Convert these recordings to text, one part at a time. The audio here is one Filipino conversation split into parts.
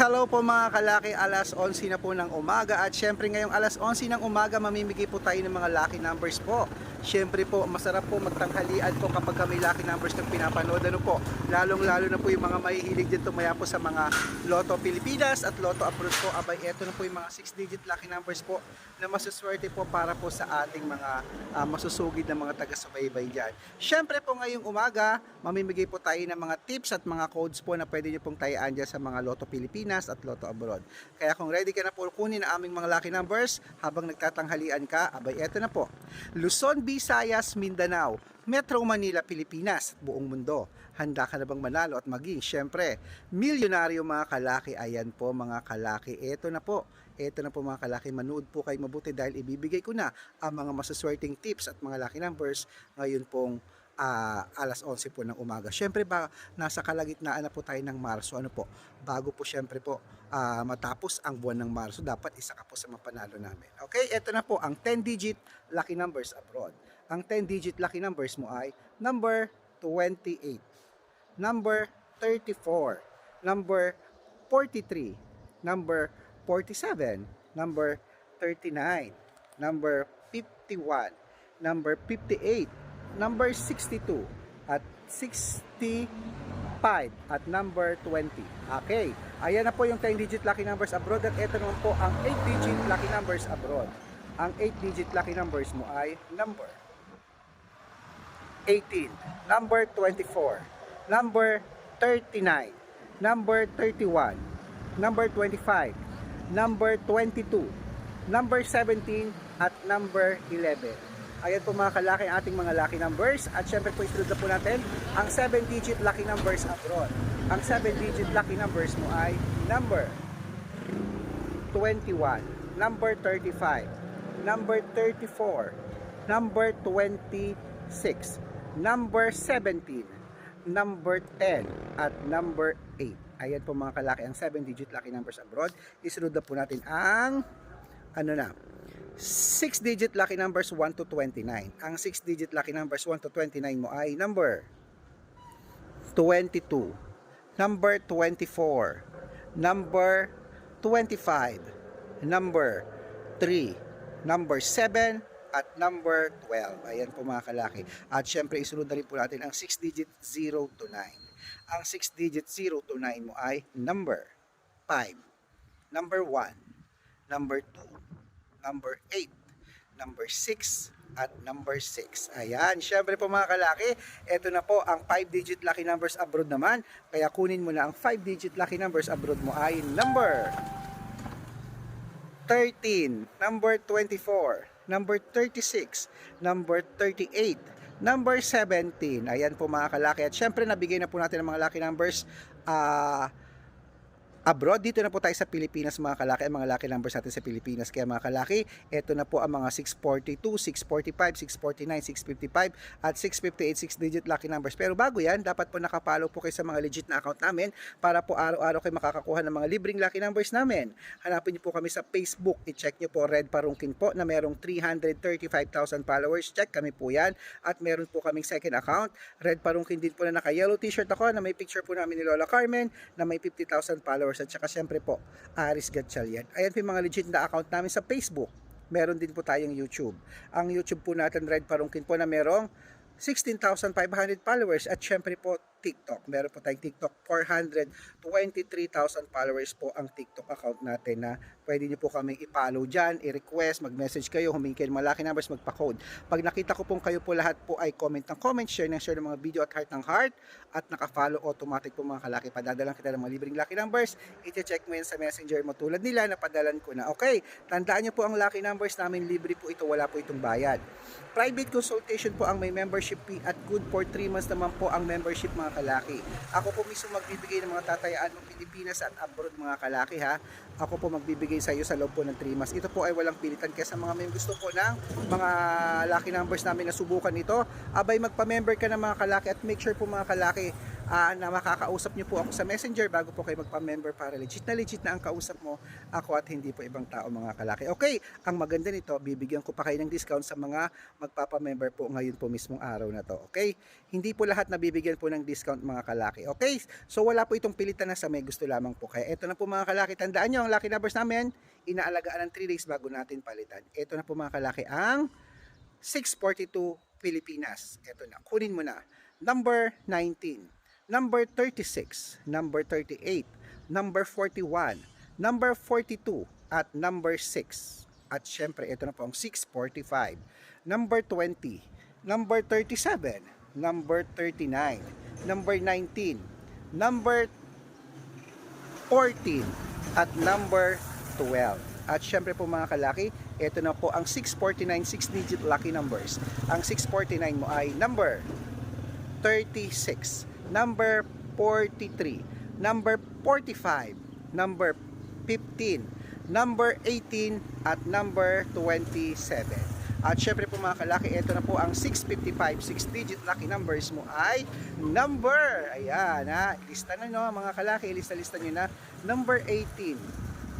Hello po mga kalaki, alas 11 na po ng umaga at syempre ngayong alas 11 ng umaga mamimigay po tayo ng mga lucky numbers po. Syempre po, masarap po magtanghalian po kapag kami lucky numbers na pinapanood. Ano po, lalong lalo na po yung mga mahihilig din tumaya po sa mga Lotto Pilipinas at Lotto Abroad po. Abay, eto na po yung mga 6 digit lucky numbers po na masuswerte po para po sa ating mga ah, masusugid na mga taga-subaybay dyan. Syempre po ngayong umaga, mamimigay po tayo ng mga tips at mga codes po na pwede nyo pong tayaan dyan sa mga Lotto Pilipinas at Lotto Abroad. Kaya kung ready ka na po kunin ang aming mga lucky numbers habang nagtatanghalian ka, abay eto na po. Luzon, Visayas, Mindanao, Metro Manila, Pilipinas, at buong mundo. Handa ka na bang manalo at maging, syempre, milyonaryo mga kalaki. Ayan po mga kalaki. Eto na po. Eto na po mga kalaki. Manood po kayo mabuti dahil ibibigay ko na ang mga masaswerteng tips at mga lucky numbers ngayon pong ah, alas 11 po ng umaga. Syempre ba nasa kalagitnaan na po tayo ng Marso. Ano po? Bago po syempre po ah, matapos ang buwan ng Marso, dapat isa ka po sa mapanalo namin. Okay, ito na po ang 10 digit lucky numbers abroad. Ang 10 digit lucky numbers mo ay number 28, number 34, number 43, number 47, number 39, number 51, number 58, number 62, at 65 at number 20. Okay, ayan na po yung 10-digit lucky numbers abroad at ito naman po ang 8-digit lucky numbers abroad. Ang 8-digit lucky numbers mo ay number 18, number 24, number 39, number 31, number 25, number 22, number 17, at number 11. Ayan po mga kalaki ang ating mga lucky numbers at syempre po isunod na po natin ang 7-digit lucky numbers abroad. Ang 7-digit lucky numbers mo ay number 21, number 35, number 34, number 26, number 17, number 10, at number 8. Ayan po mga kalaki ang 7-digit lucky numbers abroad. Isunod na po natin ang ano na 6-digit lucky numbers 1 to 29. Ang 6-digit lucky numbers 1 to 29 mo ay number 22, number 24, number 25, number 3, number 7, at number 12. Ayan po mga kalaki. At syempre isunod na rin po natin ang 6-digit 0 to 9. Ang 6-digit 0 to 9 mo ay number 5, number 1, number 2, number 8, number 6, at number 6. Ayan, syempre po mga kalaki, ito na po ang 5-digit lucky numbers abroad naman. Kaya kunin mo na ang 5-digit lucky numbers abroad mo ay number 13, number 24, number 36, number 38, number 17. Ayan po mga kalaki. At syempre nabigay na po natin ang mga lucky numbers ah abroad. Dito na po tayo sa Pilipinas mga kalaki, ang mga lucky numbers natin sa Pilipinas. Kaya mga kalaki, ito na po ang mga 642, 645, 649, 655 at 658 6-digit lucky numbers. Pero bago yan, dapat po nakapalo po kayo sa mga legit na account namin para po araw-araw kayo makakakuha ng mga libreng lucky numbers namin. Hanapin niyo po kami sa Facebook. I-check niyo po Red Parungkin po na merong 335,000 followers. Check kami po yan. At meron po kaming second account. Red Parungkin din po na naka-yellow t-shirt ako na may picture po namin ni Lola Carmen na may 50,000 followers at saka syempre po Aris Gatchalian. Ayan po yung mga legit na account namin sa Facebook. Meron din po tayong YouTube. Ang YouTube po natin Red Parungkin po na merong 16,500 followers at syempre po TikTok. Meron po tayong TikTok 423,000 followers po ang TikTok account natin na pwede niyo po kaming i-follow dyan, i-request, mag-message kayo, humingi kayo ng malaki numbers, magpa-code. Pag nakita ko pong kayo po lahat po ay comment ng comment, share ng share ng mga video at heart ng heart at naka-follow automatic po mga kalaki. Padadalan kita ng mga libreng lucky numbers. I-check mo yan sa messenger mo tulad nila na padalan ko na. Okay, tandaan niyo po ang lucky numbers namin, libre po ito, wala po itong bayad. Private consultation po ang may membership fee at good for 3 months naman po ang membership mga kalaki. Ako po mismo magbibigay ng mga tatayaan ng Pilipinas at abroad mga kalaki ha. Ako po magbibigay sa iyo sa loob po ng 3 months. Ito po ay walang pilitan kaya sa mga may gusto po ng mga lucky numbers namin na subukan ito, abay magpa-member ka ng mga kalaki at make sure po mga kalaki ah, na makakausap niyo po ako sa messenger bago po kayo magpa-member para legit na legit na ang kausap mo ako at hindi po ibang tao mga kalaki. Okay, ang maganda nito, bibigyan ko pa kayo ng discount sa mga magpapa-member po ngayon po mismong araw na to. Okay? Hindi po lahat nabibigyan po ng discount mga kalaki. Okay? So wala po itong pilitan na sa may gusto lamang po. Kaya ito na po mga kalaki, tandaan nyo ang lucky numbers namin, inaalagaan ng 3 days bago natin palitan. Ito na po mga kalaki ang 642 Pilipinas. Ito na, kunin mo na. Number 19, number 36, number 38, number 41, number 42, at number 6. At syempre, ito na po ang 645. Number 20, number 37, number 39, number 19, number 14, at number 12. At syempre po mga kalaki, ito na po ang 649 6-digit lucky numbers. Ang 649 mo ay number 36, number 43, number 45, number 15, number 18, at number 27. At syempre po mga kalaki, ito na po ang 655, 6-digit lucky numbers mo ay number, ayan ha, lista na no mga kalaki, lista-lista nyo na, number 18,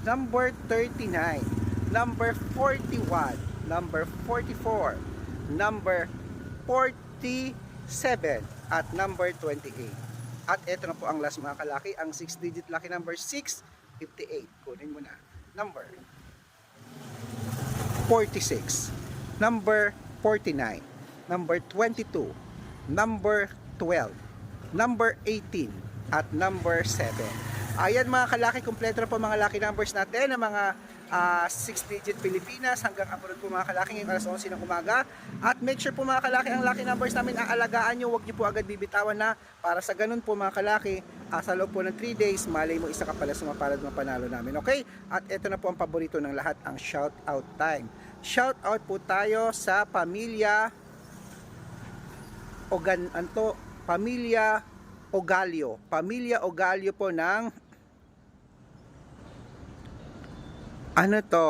number 39, number 41, number 44, number 47, at number 28. At ito na po ang last mga kalaki, ang 6-digit lucky number 658. Kunin mo na. Number 46, number 49, number 22, number 12, number 18, at number 7. Ayan mga kalaki, kompleto na po mga lucky numbers natin, ang mga 6-digit Pilipinas hanggang abroad po mga kalaki ngayong alas 11 ng umaga. At make sure po mga kalaki, ang lucky numbers namin aalagaan nyo, huwag nyo po agad bibitawan na para sa ganun po mga kalaki, ah, sa loob po ng 3 days, malay mo isa ka pala sumapalad ng panalo namin. Okay? At ito na po ang paborito ng lahat, ang shout out time. Shout out po tayo sa pamilya Ogan anto pamilya Ogalio. Pamilya Ogalio po ng ano to?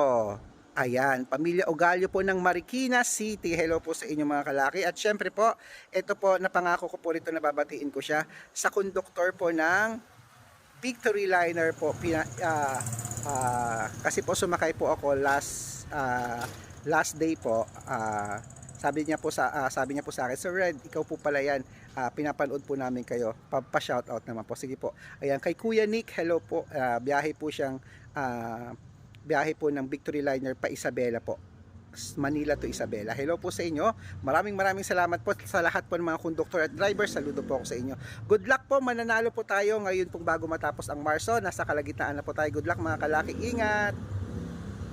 Ayan, pamilya Ogalio po ng Marikina City. Hello po sa inyo mga kalaki. At syempre po, ito po, napangako ko po rito, nababatiin ko siya sa konduktor po ng Victory Liner po. Pina, ah, ah, kasi po sumakay po ako last ah, last day po. ah, sabi niya po sa ah, sabi niya po sa akin, Sir Red, ikaw po pala yan. Ah, pinapanood po namin kayo. Pa, shout out naman po. Sige po. Ayan, kay Kuya Nick, hello po. Ah, biyahe po siyang ah, biyahe po ng Victory Liner pa Isabela po. Manila to Isabela. Hello po sa inyo. Maraming maraming salamat po sa lahat po ng mga konduktor at driver. Saludo po ako sa inyo. Good luck po. Mananalo po tayo ngayon pong bago matapos ang Marso. Nasa kalagitnaan na po tayo. Good luck mga kalaki. Ingat!